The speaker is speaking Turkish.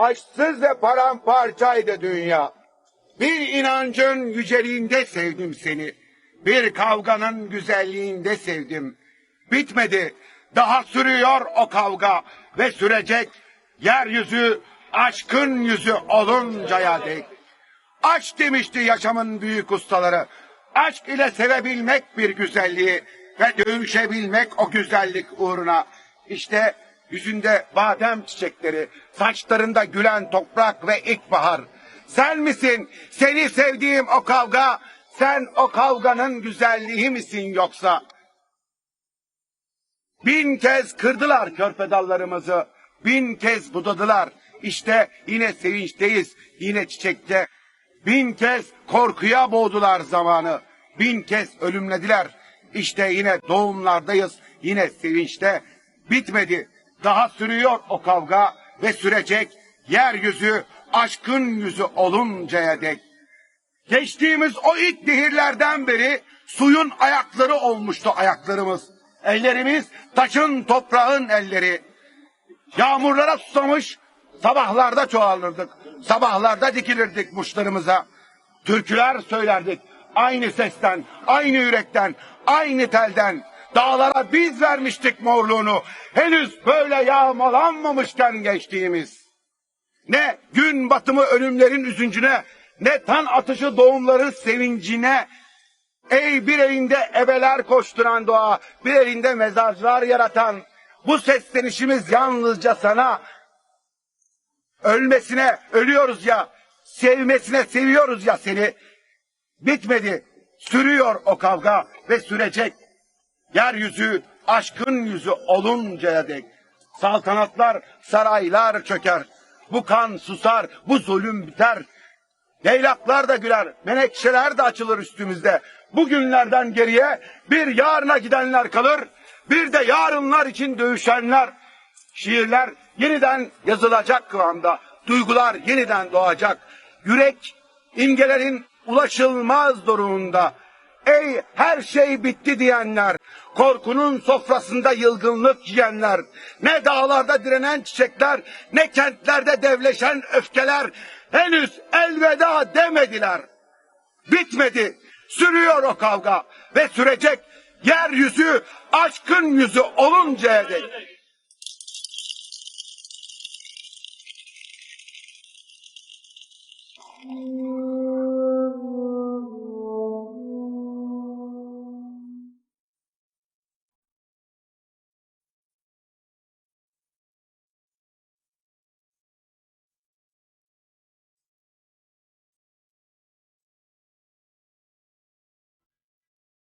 Aşksız ve paramparçaydı dünya. Bir inancın yüceliğinde sevdim seni. Bir kavganın güzelliğinde sevdim. Bitmedi. Daha sürüyor o kavga ve sürecek. Yeryüzü aşkın yüzü oluncaya dek. Aşk demişti yaşamın büyük ustaları. Aşk ile sevebilmek bir güzelliği ve dövüşebilmek o güzellik uğruna. İşte yüzünde badem çiçekleri, saçlarında gülen toprak ve ilkbahar. Sen misin seni sevdiğim o kavga? Sen o kavganın güzelliği misin yoksa? Bin kez kırdılar körpe dallarımızı. Bin kez budadılar. İşte yine sevinçteyiz. Yine çiçekte. Bin kez korkuya boğdular zamanı. Bin kez ölümlediler. İşte yine doğumlardayız. Yine sevinçte. Bitmedi. Daha sürüyor o kavga ve sürecek. Yeryüzü aşkın yüzü oluncaya dek. Geçtiğimiz o ilk nehirlerden beri suyun ayakları olmuştu ayaklarımız. Ellerimiz taşın toprağın elleri. Yağmurlara susamış sabahlarda çoğalırdık. Sabahlarda dikilirdik muşlarımıza. Türküler söylerdik. Aynı sesten, aynı yürekten, aynı telden. Dağlara biz vermiştik morluğunu. Henüz böyle yağmalanmamışken geçtiğimiz. Ne gün batımı ölümlerin üzüncüne, ne tan atışı doğumların sevincine. Ey bir elinde ebeler koşturan doğa, bir elinde mezarcılar yaratan, bu seslenişimiz yalnızca sana. Ölmesine ölüyoruz ya, sevmesine seviyoruz ya seni. Bitmedi, sürüyor o kavga ve sürecek. Yeryüzü aşkın yüzü oluncaya dek. Saltanatlar, saraylar çöker. Bu kan susar, bu zulüm biter. Leylaklar da güler, menekşeler de açılır üstümüzde. Bugünlerden geriye bir yarına gidenler kalır, bir de yarınlar için dövüşenler. Şiirler yeniden yazılacak kıvamda, duygular yeniden doğacak. Yürek imgelerin ulaşılmaz doruğunda. Ey her şey bitti diyenler, korkunun sofrasında yılgınlık yiyenler, ne dağlarda direnen çiçekler, ne kentlerde devleşen öfkeler, henüz elveda demediler. Bitmedi, sürüyor o kavga ve sürecek yeryüzü aşkın yüzü oluncaya dek.